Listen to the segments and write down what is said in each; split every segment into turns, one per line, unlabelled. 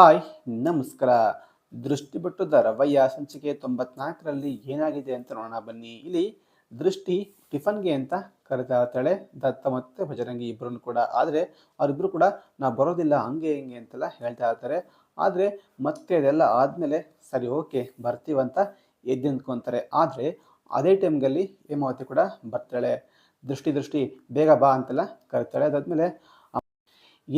Hi, ನಮಸ್ಕಾರ. ದೃಷ್ಟಿ ಬಿಟ್ಟು ರವಯ್ಯ ಸಂಚಿಕೆ ತೊಂಬತ್ನಾಲ್ಕರಲ್ಲಿ ಏನಾಗಿದೆ ಅಂತ ನೋಡೋಣ, ಬನ್ನಿ. ಇಲ್ಲಿ ದೃಷ್ಟಿ ಟಿಫನ್ಗೆ ಅಂತ ಕರಿತಾ ಇರ್ತಾಳೆ. ದತ್ತ ಮತ್ತೆ ಭಜರಂಗಿ ಇಬ್ಬರನ್ನು ಕೂಡ. ಆದರೆ ಅವರಿಬ್ಬರು ಕೂಡ ನಾ ಬರೋದಿಲ್ಲ, ಹಂಗೆ ಹಿಂಗೆ ಅಂತೆಲ್ಲ ಹೇಳ್ತಾ ಇರ್ತಾರೆ. ಆದರೆ ಮತ್ತೆ ಅದೆಲ್ಲ ಆದಮೇಲೆ ಸರಿ, ಓಕೆ ಬರ್ತೀವಂತ ಎದ್ದು ನಿಂತ್ಕೊತಾರೆ ಆದರೆ ಅದೇ ಟೈಮ್ಗಲ್ಲಿ ಹೇಮಾವತಿ ಕೂಡ ಬರ್ತಾಳೆ. ದೃಷ್ಟಿ ದೃಷ್ಟಿ, ಬೇಗ ಬಾ ಅಂತೆಲ್ಲ ಕರಿತಾಳೆ. ಅದಾದ್ಮೇಲೆ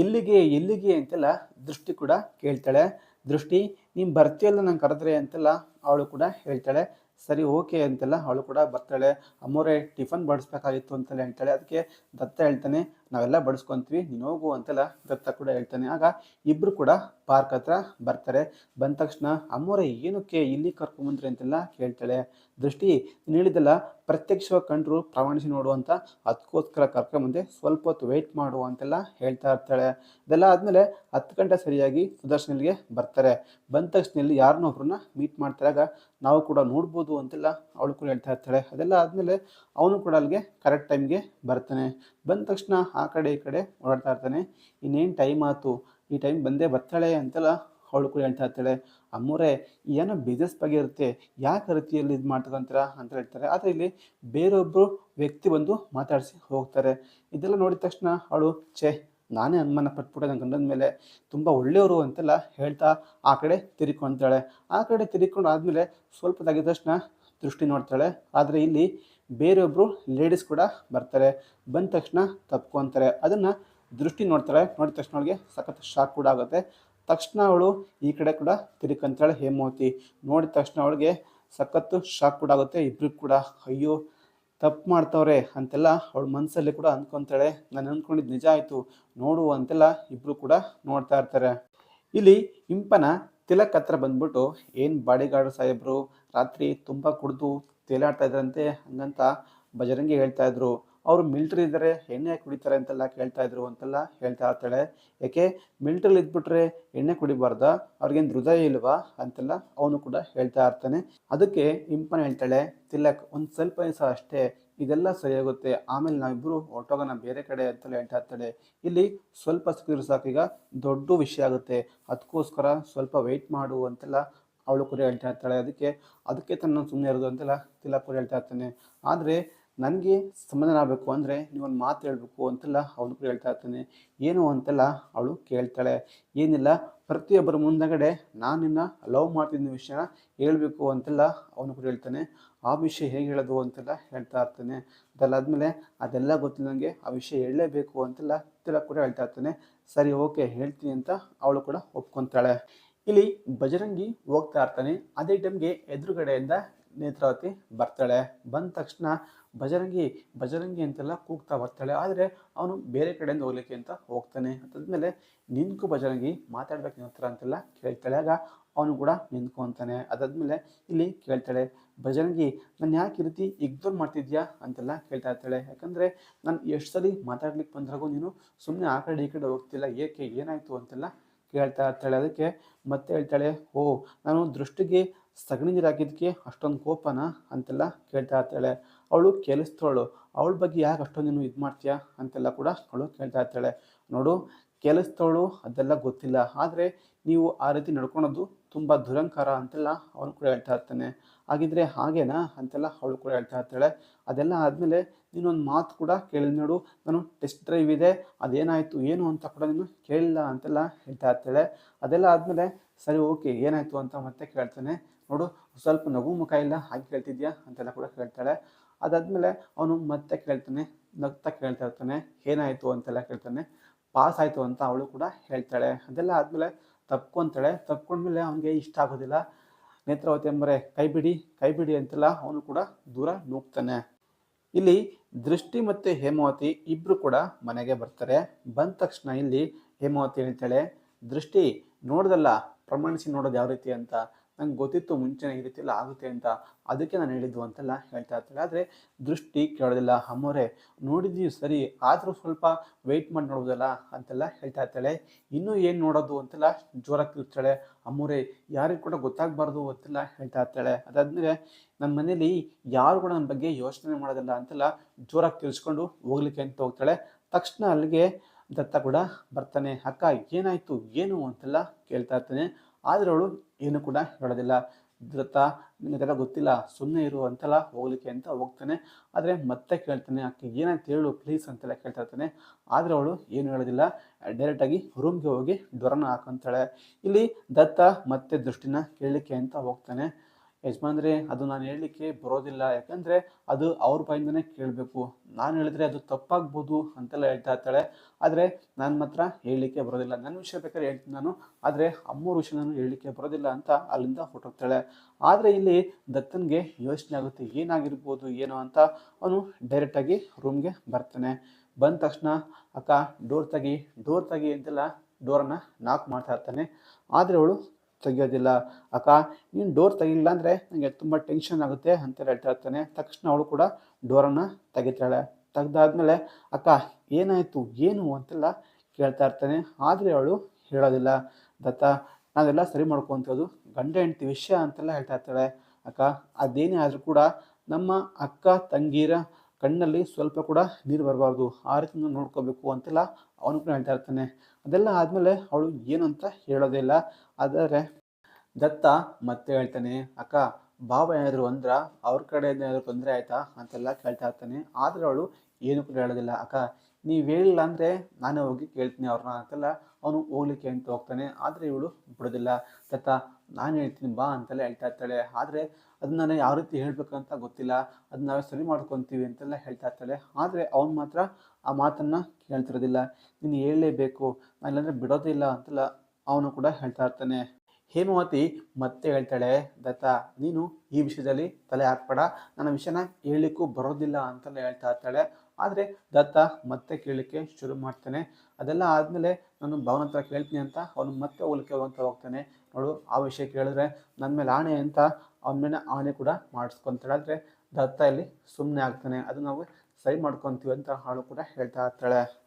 ಎಲ್ಲಿಗೆ ಎಲ್ಲಿಗೆ ಅಂತೆಲ್ಲ ದೃಷ್ಟಿ ಕೂಡ ಕೇಳ್ತಾಳೆ. ದೃಷ್ಟಿ, ನೀನು ಬರ್ತೀಯಲ್ಲ ನಂಗೆ ಕರೆದ್ರೆ ಅಂತೆಲ್ಲ ಅವಳು ಕೂಡ ಹೇಳ್ತಾಳೆ. ಸರಿ, ಓಕೆ ಅಂತೆಲ್ಲ ಅವಳು ಕೂಡ ಬರ್ತಾಳೆ. ಅಮ್ಮೋರೆ, ಟಿಫನ್ ಬಡಿಸ್ಬೇಕಾಗಿತ್ತು ಅಂತೆಲ್ಲ ಹೇಳ್ತಾಳೆ. ಅದಕ್ಕೆ ದತ್ತ ಹೇಳ್ತಾನೆ, ನಾವೆಲ್ಲ ಬಡಿಸ್ಕೊಂತೀವಿ, ನೀನು ಹೋಗು ಅಂತೆಲ್ಲ ದತ್ತ ಕೂಡ ಹೇಳ್ತಾನೆ. ಆಗ ಇಬ್ಬರು ಕೂಡ ಪಾರ್ಕ್ ಹತ್ರ ಬರ್ತಾರೆ. ಬಂದ ತಕ್ಷಣ ಅಮ್ಮೋರೆ, ಏನಕ್ಕೆ ಇಲ್ಲಿ ಕರ್ಕೊಂಬಂದ್ರಿ ಅಂತೆಲ್ಲ ಕೇಳ್ತಾಳೆ. ದೃಷ್ಟಿ, ನೀನು ಹೇಳಿದಲ್ಲ ಪ್ರತ್ಯಕ್ಷವಾಗಿ ಕಂಡ್ರು ಪ್ರಮಾಣಿಸಿ ನೋಡುವಂಥ ಅದಕ್ಕೋಸ್ಕರ ಕರ್ಕೊಂಬಂದೆ ಸ್ವಲ್ಪ ಹೊತ್ತು ವೆಯ್ಟ್ ಮಾಡು ಅಂತೆಲ್ಲ ಹೇಳ್ತಾ ಇರ್ತಾಳೆ. ಇದೆಲ್ಲ ಆದಮೇಲೆ ಹತ್ತು ಗಂಟೆ ಸರಿಯಾಗಿ ಸುದರ್ಶನಿಗೆ ಬರ್ತಾರೆ. ಬಂದ ತಕ್ಷಣ ಇಲ್ಲಿ ಯಾರನ್ನೊಬ್ರನ್ನ ಮೀಟ್ ಮಾಡ್ತಾರಾಗ ನಾವು ಕೂಡ ನೋಡ್ಬೋದು ಅಂತೆಲ್ಲ ಅವಳು ಕೂಡ ಹೇಳ್ತಾ ಇರ್ತಾಳೆ. ಅದೆಲ್ಲ ಆದಮೇಲೆ ಅವನು ಕೂಡ ಅಲ್ಲಿಗೆ ಕರೆಕ್ಟ್ ಟೈಮ್ಗೆ ಬರ್ತಾನೆ. ಬಂದ ತಕ್ಷಣ ಆ ಕಡೆ ಈ ಕಡೆ ಓಡಾಡ್ತಾ ಇರ್ತಾನೆ. ಇನ್ನೇನು ಟೈಮ್ ಆಯ್ತು ಈ ಟೈಮ್ ಬಂದೇ ಬರ್ತಾಳೆ ಅಂತೆಲ್ಲ ಅವಳು ಕೂಡ ಹೇಳ್ತಾ ಇರ್ತಾಳೆ. ಅಮ್ಮೂರೇ ಏನೋ ಬಿಸ್ನೆಸ್ ಬಗ್ಗೆ ಇರುತ್ತೆ, ಯಾಕೆ ರೀತಿಯಲ್ಲಿ ಇದು ಮಾಡ್ತದಂತೀರ ಅಂತ ಹೇಳ್ತಾರೆ. ಆದರೆ ಇಲ್ಲಿ ಬೇರೊಬ್ಬರು ವ್ಯಕ್ತಿ ಬಂದು ಮಾತಾಡಿಸಿ ಹೋಗ್ತಾರೆ. ಇದೆಲ್ಲ ನೋಡಿದ ತಕ್ಷಣ ಅವಳು, ಛೇ, ನಾನೇ ಅನುಮಾನ ಪಟ್ಬಿಟ್ಟೆ ನನ್ನ ಗಂಡನ ಮೇಲೆ ತುಂಬ ಒಳ್ಳೆಯವರು ಅಂತೆಲ್ಲ ಹೇಳ್ತಾ ಆ ಕಡೆ ತಿರ್ಕೊಂತಾಳೆ. ಆ ಕಡೆ ತಿರ್ಕೊಂಡು ಆದಮೇಲೆ ಸ್ವಲ್ಪ ತೆಗೆದ ತಕ್ಷಣ ದೃಷ್ಟಿ ನೋಡ್ತಾಳೆ. ಆದರೆ ಇಲ್ಲಿ ಬೇರೆಯೊಬ್ಬರು ಲೇಡೀಸ್ ಕೂಡ ಬರ್ತಾರೆ. ಬಂದ ತಕ್ಷಣ ತಪ್ಕೊತಾರೆ. ಅದನ್ನು ದೃಷ್ಟಿ ನೋಡ್ತಾಳೆ ನೋಡಿದ ತಕ್ಷಣ ಅವಳಿಗೆ ಸಖತ್ ಶಾಕ್ ಕೂಡ ಆಗುತ್ತೆ. ತಕ್ಷಣ ಅವಳು ಈ ಕಡೆ ಕೂಡ ತಿರ್ಕೊಂತಾಳೆ ಹೇಮಾವತಿ. ನೋಡಿದ ತಕ್ಷಣ ಅವಳಿಗೆ ಸಖತ್ತು ಶಾಕ್ ಕೂಡ ಆಗುತ್ತೆ ಇಬ್ರಿಗೂ ಕೂಡ. ಅಯ್ಯೋ, ತಪ್ಪು ಮಾಡ್ತವ್ರೆ ಅಂತೆಲ್ಲ ಅವಳ ಮನಸ್ಸಲ್ಲಿ ಕೂಡ ಅಂದ್ಕೊತಾಳೆ. ನಾನು ಅಂದ್ಕೊಂಡಿದ್ದು ನಿಜ ಆಯಿತು, ನೋಡು ಅಂತೆಲ್ಲ ಇಬ್ಬರು ಕೂಡ ನೋಡ್ತಾ ಇರ್ತಾರೆ. ಇಲ್ಲಿ ಇಂಪನ ತಿಲಕ್ ಹತ್ರ ಬಂದ್ಬಿಟ್ಟು, ಏನು ಬಾಡಿಗಾರ್ಡ್ ಸಾಹೇಬರು? ರಾತ್ರಿ ತುಂಬ ಕುಡಿದು ತೇಲಾಡ್ತಾ ಇದ್ರಂತೆ? ಹಂಗಂತ ಬಜರಂಗಿ ಹೇಳ್ತಾ ಇದ್ರು. ಅವರು ಮಿಲ್ಟ್ರಿ ಇದ್ದಾರೆ, ಎಣ್ಣೆ ಯಾಕೆ ಕುಡಿತಾರೆ ಅಂತೆಲ್ಲ ಕೇಳ್ತಾ ಇದ್ರು ಅಂತೆಲ್ಲ ಹೇಳ್ತಾ ಇರ್ತಾಳೆ. ಯಾಕೆ? ಮಿಲ್ಟ್ರಿಲಿ ಇದ್ಬಿಟ್ರೆ ಎಣ್ಣೆ ಕುಡಿಬಾರ್ದ? ಅವ್ರಿಗೇನು ಹೃದಯ ಇಲ್ವಾ? ಅಂತೆಲ್ಲ ಅವನು ಕೂಡ ಹೇಳ್ತಾ ಇರ್ತಾನೆ. ಅದಕ್ಕೆ ಇಂಪನ ಹೇಳ್ತಾಳೆ, ತಿಲಕ್ ಒಂದು ಸ್ವಲ್ಪ ದಿವಸ ಅಷ್ಟೇ, ಇದೆಲ್ಲ ಸರಿಯಾಗುತ್ತೆ ಆಮೇಲೆ ನಾವಿಬ್ಬರು ಹೊರಟೋಗೋಣ, ಬೇರೆ ಕಡೆ ಅಂತೆಲ್ಲ ಹೇಳ್ತಾ ಇರ್ತಾಳೆ. ಇಲ್ಲಿ ಸ್ವಲ್ಪ ಸಿಕ್ಕಿದ್ರು ಸಾಕೀಗ ದೊಡ್ಡ ವಿಷಯ ಆಗುತ್ತೆ. ಅದಕ್ಕೋಸ್ಕರ ಸ್ವಲ್ಪ ವೆಯ್ಟ್ ಮಾಡು ಅಂತೆಲ್ಲ ಅವಳು ಕೂಡ ಹೇಳ್ತಾ ಇರ್ತಾಳೆ. ಅದಕ್ಕೆ ಅದಕ್ಕೆ ತನ್ನ ಸುಮ್ಮನೆ ಇರೋದು ಅಂತೆಲ್ಲ ತಿಲಕ್ ಕೂಡ ಹೇಳ್ತಾ ಇರ್ತಾನೆ. ಆದರೆ ನನಗೆ ಸಮಾಧಾನ ಆಗಬೇಕು ಅಂದರೆ ನೀವೊಂದು ಮಾತು ಹೇಳಬೇಕು ಅಂತೆಲ್ಲ ಅವನು ಕೂಡ ಹೇಳ್ತಾ ಇರ್ತಾನೆ. ಏನು ಅಂತೆಲ್ಲ ಅವಳು ಕೇಳ್ತಾಳೆ. ಏನಿಲ್ಲ, ಪ್ರತಿಯೊಬ್ಬರ ಮುಂದಗಡೆ ನಾನು ನಿನ್ನ ಲವ್ ಮಾಡ್ತಿದ್ದ ವಿಷಯ ಹೇಳಬೇಕು ಅಂತೆಲ್ಲ ಅವನು ಕೂಡ ಹೇಳ್ತಾನೆ. ಆ ವಿಷಯ ಹೇಗೆ ಹೇಳೋದು ಅಂತೆಲ್ಲ ಹೇಳ್ತಾ ಇರ್ತಾನೆ. ಅದಲ್ಲಾದ್ಮೇಲೆ ಅದೆಲ್ಲ ಗೊತ್ತಿಲ್ಲ ನನಗೆ ಆ ವಿಷಯ ಹೇಳಲೇಬೇಕು ಅಂತೆಲ್ಲ ತಿಲಕ್ ಕೂಡ ಹೇಳ್ತಾ ಇರ್ತಾನೆ. ಸರಿ, ಓಕೆ, ಹೇಳ್ತೀನಿ ಅಂತ ಅವಳು ಕೂಡ ಒಪ್ಕೊತಾಳೆ. ಇಲ್ಲಿ ಬಜರಂಗಿ ಹೋಗ್ತಾ ಇರ್ತಾನೆ. ಅದೇ ಟೈಮ್ಗೆ ಎದುರುಗಡೆಯಿಂದ ನೇತ್ರಾವತಿ ಬರ್ತಾಳೆ. ಬಂದ ತಕ್ಷಣ ಬಜರಂಗಿ ಬಜರಂಗಿ ಅಂತೆಲ್ಲ ಕೂಗ್ತಾ ಬರ್ತಾಳೆ. ಆದರೆ ಅವನು ಬೇರೆ ಕಡೆಯಿಂದ ಹೋಗ್ಲಿಕ್ಕೆ ಅಂತ ಹೋಗ್ತಾನೆ. ಅದಾದ್ಮೇಲೆ ನಿಂತು ಬಜರಂಗಿ ಮಾತಾಡ್ಬೇಕು ನಿನ್ನ ಹತ್ರ ಅಂತೆಲ್ಲ ಕೇಳ್ತಾಳೆ. ಆಗ ಅವನು ಕೂಡ ನಿಂತ್ಕೊಂತಾನೆ ಅದಾದ್ಮೇಲೆ ಇಲ್ಲಿ ಕೇಳ್ತಾಳೆ, ಭಜರಂಗಿ, ನಾನು ಯಾಕೆ ಈ ರೀತಿ ಇಗ್ನೋರ್ ಮಾಡ್ತಿದ್ಯಾ? ಅಂತೆಲ್ಲ ಕೇಳ್ತಾ ಇರ್ತಾಳೆ. ಯಾಕಂದರೆ ನಾನು ಎಷ್ಟು ಸಲ ಮಾತಾಡ್ಲಿಕ್ಕೆ ಬಂದ್ರಾಗೂ ನೀನು ಸುಮ್ಮನೆ ಆ ಕಡೆ ಈ ಕಡೆ ಹೋಗ್ತಿಲ್ಲ. ಏಕೆ ಏನಾಯಿತು ಅಂತೆಲ್ಲ ಕೇಳ್ತಾ ಇರ್ತಾಳೆ. ಅದಕ್ಕೆ ಮತ್ತೆ ಹೇಳ್ತಾಳೆ, ಓ, ನಾನು ದೃಷ್ಟಿಗೆ ಸಗಣಿ ನೀರು ಹಾಕಿದ್ದಕ್ಕೆ ಅಷ್ಟೊಂದು ಕೋಪನ? ಅಂತೆಲ್ಲ ಕೇಳ್ತಾ ಇರ್ತಾಳೆ. ಅವಳು ಕೇಳಿಸ್ತಾಳು. ಅವಳ ಬಗ್ಗೆ ಯಾಕೆ ಅಷ್ಟೊಂದು ನೀನು ಇದು ಮಾಡ್ತೀಯಾ? ಅಂತೆಲ್ಲ ಕೂಡ ಅವಳು ಕೇಳ್ತಾ ಇರ್ತಾಳೆ. ನೋಡು, ಕೇಳಿಸ್ತಾಳು ಅದೆಲ್ಲ ಗೊತ್ತಿಲ್ಲ. ಆದರೆ ನೀವು ಆ ರೀತಿ ನಡ್ಕೊಳೋದು ತುಂಬ ದುರಂಕಾರ ಅಂತೆಲ್ಲ ಅವನು ಕೂಡ ಹೇಳ್ತಾ ಇರ್ತಾನೆ. ಹಾಗಿದ್ರೆ ಹಾಗೇನಾ ಅಂತೆಲ್ಲ ಅವಳು ಕೂಡ ಹೇಳ್ತಾ ಇರ್ತಾಳೆ. ಅದೆಲ್ಲ ಆದಮೇಲೆ ನೀನೊಂದು ಮಾತು ಕೂಡ ಕೇಳಿದ್ ನೋಡು. ನಾನು ಟೆಸ್ಟ್ ಡ್ರೈವ್ ಇದೆ, ಅದೇನಾಯಿತು, ಏನು ಅಂತ ಕೂಡ ನೀನು ಕೇಳಿಲ್ಲ ಅಂತೆಲ್ಲ ಹೇಳ್ತಾ ಇರ್ತಾಳೆ. ಅದೆಲ್ಲ ಆದಮೇಲೆ ಸರಿ, ಓಕೆ, ಏನಾಯಿತು ಅಂತ ಮತ್ತೆ ಕೇಳ್ತಾನೆ. ನೋಡು, ಸ್ವಲ್ಪ ನಗು ಮುಖ ಇಲ್ಲ, ಹಾಗೆ ಕೇಳ್ತಿದ್ಯಾ ಅಂತೆಲ್ಲ ಕೂಡ ಕೇಳ್ತಾಳೆ. ಅದಾದಮೇಲೆ ಅವನು ಮತ್ತೆ ಕೇಳ್ತಾನೆ, ನಗ್ತಾ ಕೇಳ್ತಾ ಇರ್ತಾನೆ. ಏನಾಯಿತು ಅಂತೆಲ್ಲ ಕೇಳ್ತಾನೆ. ಪಾಸ್ ಆಯಿತು ಅಂತ ಅವಳು ಕೂಡ ಹೇಳ್ತಾಳೆ. ಅದೆಲ್ಲ ಆದಮೇಲೆ ತಪ್ಕೊತಾಳೆ, ತಪ್ಕೊಂಡ್ಮೇಲೆ ಅವನಿಗೆ ಇಷ್ಟ ಆಗೋದಿಲ್ಲ. ನೇತ್ರಾವತಿ ಎಂಬರೆ, ಕೈ ಬಿಡಿ, ಕೈ ಅಂತೆಲ್ಲ ಅವನು ಕೂಡ ದೂರ ನೂಗ್ತಾನೆ. ಇಲ್ಲಿ ದೃಷ್ಟಿ ಮತ್ತು ಹೇಮಾವತಿ ಇಬ್ಬರು ಕೂಡ ಮನೆಗೆ ಬರ್ತಾರೆ. ಬಂದ ತಕ್ಷಣ ಇಲ್ಲಿ ಹೇಮಾವತಿ ಹೇಳ್ತಾಳೆ, ದೃಷ್ಟಿ ನೋಡ್ದಲ್ಲ, ಪ್ರಮಾಣಿಸಿ ನೋಡೋದು ಯಾವ ರೀತಿ ಅಂತ. ನಂಗೆ ಗೊತ್ತಿತ್ತು ಮುಂಚೆನೇ ಈ ಆಗುತ್ತೆ ಅಂತ. ಅದಕ್ಕೆ ನಾನು ಹೇಳಿದ್ದು ಅಂತೆಲ್ಲ ಹೇಳ್ತಾ ಇರ್ತಾಳೆ ಆದರೆ ದೃಷ್ಟಿ ಕೇಳೋದಿಲ್ಲ, ಅಮ್ಮೋರೆ. ನೋಡಿದ್ದೀವಿ ಸರಿ, ಆದರೂ ಸ್ವಲ್ಪ ವೆಯ್ಟ್ ಮಾಡಿ ನೋಡೋದಲ್ಲ ಅಂತೆಲ್ಲ ಹೇಳ್ತಾ ಇರ್ತಾಳೆ. ಇನ್ನೂ ಏನು ನೋಡೋದು ಅಂತೆಲ್ಲ ಜೋರಾಗಿ ತಿರ್ತಾಳೆ ಅಮ್ಮೋರೆ, ಯಾರಿಗೂ ಕೂಡ ಗೊತ್ತಾಗಬಾರ್ದು ಅಂತೆಲ್ಲ ಹೇಳ್ತಾ ಇರ್ತಾಳೆ. ಅದಾದಮೇಲೆ ನನ್ನ ಮನೇಲಿ ಯಾರು ಕೂಡ ನನ್ನ ಬಗ್ಗೆ ಯೋಚನೆ ಮಾಡೋದಿಲ್ಲ ಅಂತೆಲ್ಲ ಜೋರಾಗಿ ತಿಳಿಸ್ಕೊಂಡು ಹೋಗ್ಲಿಕ್ಕೆ ಅಂತ ಹೋಗ್ತಾಳೆ. ತಕ್ಷಣ ಅಲ್ಲಿಗೆ ದತ್ತ ಕೂಡ ಬರ್ತಾನೆ, ಅಕ್ಕ, ಏನಾಯಿತು? ಏನು? ಅಂತೆಲ್ಲ ಕೇಳ್ತಾ ಇರ್ತಾನೆ. ಆದರೆ ಅವಳು ಏನು ಕೂಡ ಹೇಳೋದಿಲ್ಲ. ದತ್ತ ನಿನಗೆಲ್ಲ ಗೊತ್ತಿಲ್ಲ ಸುಮ್ಮನೆ ಇರು ಅಂತೆಲ್ಲ ಹೋಗ್ಲಿಕ್ಕೆ ಅಂತ ಹೋಗ್ತಾನೆ. ಆದರೆ ಮತ್ತೆ ಕೇಳ್ತಾನೆ ಅಕ್ಕ ಏನಂತ ಹೇಳು ಪ್ಲೀಸ್ ಅಂತೆಲ್ಲ ಕೇಳ್ತಾ ಇರ್ತಾನೆ. ಆದರೆ ಅವಳು ಏನು ಹೇಳೋದಿಲ್ಲ. ಡೈರೆಕ್ಟಾಗಿ ರೂಮ್ಗೆ ಹೋಗಿ ಡೊರನ ಹಾಕೊಂತಾಳೆ ಇಲ್ಲಿ ದತ್ತ ಮತ್ತೆ ದೃಷ್ಟಿನ ಕೇಳಲಿಕ್ಕೆ ಅಂತ ಹೋಗ್ತಾನೆ. ಯಜಮಾನ್ರೆ, ಅದು ನಾನು ಹೇಳಲಿಕ್ಕೆ ಬರೋದಿಲ್ಲ. ಯಾಕಂದರೆ ಅದು ಅವ್ರ ಬಾಯಿಂದನೇ ಕೇಳಬೇಕು. ನಾನು ಹೇಳಿದ್ರೆ ಅದು ತಪ್ಪಾಗ್ಬೋದು ಅಂತೆಲ್ಲ ಹೇಳ್ತಾ ಇರ್ತಾಳೆ. ಆದರೆ ನಾನು ಮಾತ್ರ ಹೇಳಲಿಕ್ಕೆ ಬರೋದಿಲ್ಲ. ನನ್ನ ವಿಷಯ ಬೇಕಾದ್ರೆ ಹೇಳ್ತೀನಿ ನಾನು. ಆದರೆ ಅಮ್ಮೋರ ವಿಷಯ ನಾನು ಹೇಳಲಿಕ್ಕೆ ಬರೋದಿಲ್ಲ ಅಂತ ಅಲ್ಲಿಂದ ಹೊರಟೋಗ್ತಾಳೆ. ಆದರೆ ಇಲ್ಲಿ ದತ್ತನ್ಗೆ ಯೋಚನೆ ಆಗುತ್ತೆ. ಏನಾಗಿರ್ಬೋದು, ಏನೋ ಅಂತ ಅವನು ಡೈರೆಕ್ಟಾಗಿ ರೂಮ್ಗೆ ಬರ್ತಾನೆ. ಬಂದ ತಕ್ಷಣ, ಅಕ್ಕ ಡೋರ್ ತೆಗಿ ಡೋರ್ ತೆಗಿ ಅಂತೆಲ್ಲ ಡೋರನ್ನು ನಾಕ್ ಮಾಡ್ತಾ ಇರ್ತಾನೆ. ಆದರೆ ಅವಳು ತೆಗಿಯೋದಿಲ್ಲ. ಅಕ್ಕ, ನೀನು ಡೋರ್ ತೆಗಿಲಿಲ್ಲ ಅಂದರೆ ನನಗೆ ತುಂಬ ಟೆನ್ಷನ್ ಆಗುತ್ತೆ ಅಂತ ಹೇಳ್ತಾ ಇರ್ತಾನೆ. ತಕ್ಷಣ ಅವಳು ಕೂಡ ಡೋರನ್ನು ತೆಗಿತಾಳೆ. ತೆಗ್ದಾದ್ಮೇಲೆ, ಅಕ್ಕ, ಏನಾಯಿತು? ಏನು? ಅಂತೆಲ್ಲ ಕೇಳ್ತಾ ಇರ್ತಾನೆ. ಆದರೆ ಅವಳು ಹೇಳೋದಿಲ್ಲ. ದತ್ತ, ನಾವೆಲ್ಲ ಸರಿ ಮಾಡ್ಕೊತೀವಿ ಗಂಡ ಹೆಂಡತಿ ವಿಷಯ ಅಂತೆಲ್ಲ ಹೇಳ್ತಾ ಇರ್ತಾಳೆ. ಅಕ್ಕ, ಅದೇನೇ ಆದರೂ ಕೂಡ ನಮ್ಮ ಅಕ್ಕ, ತಂಗೀರ ಕಣ್ಣಲ್ಲಿ ಸ್ವಲ್ಪ ಕೂಡ ನೀರು ಬರಬಾರ್ದು. ಆ ರೀತಿ ನೋಡ್ಕೋಬೇಕು ಅಂತೆಲ್ಲ ಅವನು ಕೂಡ ಹೇಳ್ತಾ ಇರ್ತಾನೆ. ಅದೆಲ್ಲ ಆದಮೇಲೆ ಅವಳು ಏನು ಅಂತ ಹೇಳೋದಿಲ್ಲ ಆದರೆ ದತ್ತ ಮತ್ತೆ ಹೇಳ್ತಾನೆ, ಅಕ್ಕ ಬಾಬಾ ಏನಾದರೂ ಅಂದ್ರ? ಅವ್ರ ಕಡೆಯಿಂದ ಏನಾದರೂ ತೊಂದರೆ ಆಯ್ತಾ? ಅಂತೆಲ್ಲ ಕೇಳ್ತಾ ಇರ್ತಾನೆ. ಆದರೆ ಅವಳು ಏನು ಕೂಡ ಹೇಳೋದಿಲ್ಲ. ಅಕ್ಕ, ನೀವು ಹೇಳಿಲ್ಲ ಅಂದರೆ ನಾನೇ ಹೋಗಿ ಕೇಳ್ತೀನಿ ಅವ್ರನ್ನ ಅಂತೆಲ್ಲ ಅವನು ಹೋಗ್ಲಿಕ್ಕೆ ಅಂತ ಹೋಗ್ತಾನೆ. ಆದರೆ ಇವಳು ಬಿಡೋದಿಲ್ಲ. ತತ್ತ ನಾನು ಹೇಳ್ತೀನಿ ಬಾ ಅಂತೆಲ್ಲ ಹೇಳ್ತಾ ಇರ್ತಾಳೆ. ಆದರೆ ಅದನ್ನ ನಾನು ಯಾವ ರೀತಿ ಹೇಳಬೇಕಂತ ಗೊತ್ತಿಲ್ಲ. ಅದನ್ನ ನಾವೇ ಸರಿ ಮಾಡ್ಕೊತೀವಿ ಅಂತೆಲ್ಲ ಹೇಳ್ತಾ ಇರ್ತಾಳೆ. ಆದರೆ ಅವನು ಮಾತ್ರ ಆ ಮಾತನ್ನು ಕೇಳ್ತಿರೋದಿಲ್ಲ. ನೀನು ಹೇಳಲೇಬೇಕು. ಇಲ್ಲಾಂದರೆ ಬಿಡೋದಿಲ್ಲ ಅಂತೆಲ್ಲ ಅವನು ಕೂಡ ಹೇಳ್ತಾ ಇರ್ತಾನೆ. ಹೇಮಾವತಿ ಮತ್ತೆ ಹೇಳ್ತಾಳೆ ದತ್ತ ನೀನು ಈ ವಿಷಯದಲ್ಲಿ ತಲೆ ಹಾಕ್ಬೇಡ. ನನ್ನ ವಿಷಯನ ಹೇಳಲಿಕ್ಕೂ ಬರೋದಿಲ್ಲ ಅಂತೆಲ್ಲ ಹೇಳ್ತಾ ಇರ್ತಾಳೆ. ಆದರೆ ದತ್ತ ಮತ್ತೆ ಕೇಳಲಿಕ್ಕೆ ಶುರು ಮಾಡ್ತಾನೆ. ಅದೆಲ್ಲ ಆದಮೇಲೆ ನಾನು ಭಾವನ ಹತ್ರ ಕೇಳ್ತೀನಿ ಅಂತ ಅವನು ಮತ್ತೆ ಹೋಗ್ಲಿಕ್ಕೆ ಹೋಗಂತ ಹೋಗ್ತಾನೆ. ನೋಡು, ಆ ವಿಷಯ ಕೇಳಿದ್ರೆ ನನ್ನ ಮೇಲೆ ಆಣೆ ಅಂತ ಅವನ ಮೇಲೆ ಆಣೆ ಕೂಡ ಮಾಡಿಸ್ಕೊತಾಳೆ. ಆದರೆ ದತ್ತ ಇಲ್ಲಿ ಸುಮ್ಮನೆ ಆಗ್ತಾನೆ. ಅದು ನಾವು ಸರಿ ಮಾಡ್ಕೊತೀವಿ ಅಂತ ಹಾಳು ಕೂಡ ಹೇಳ್ತಾ ಇರ್ತಾಳೆ.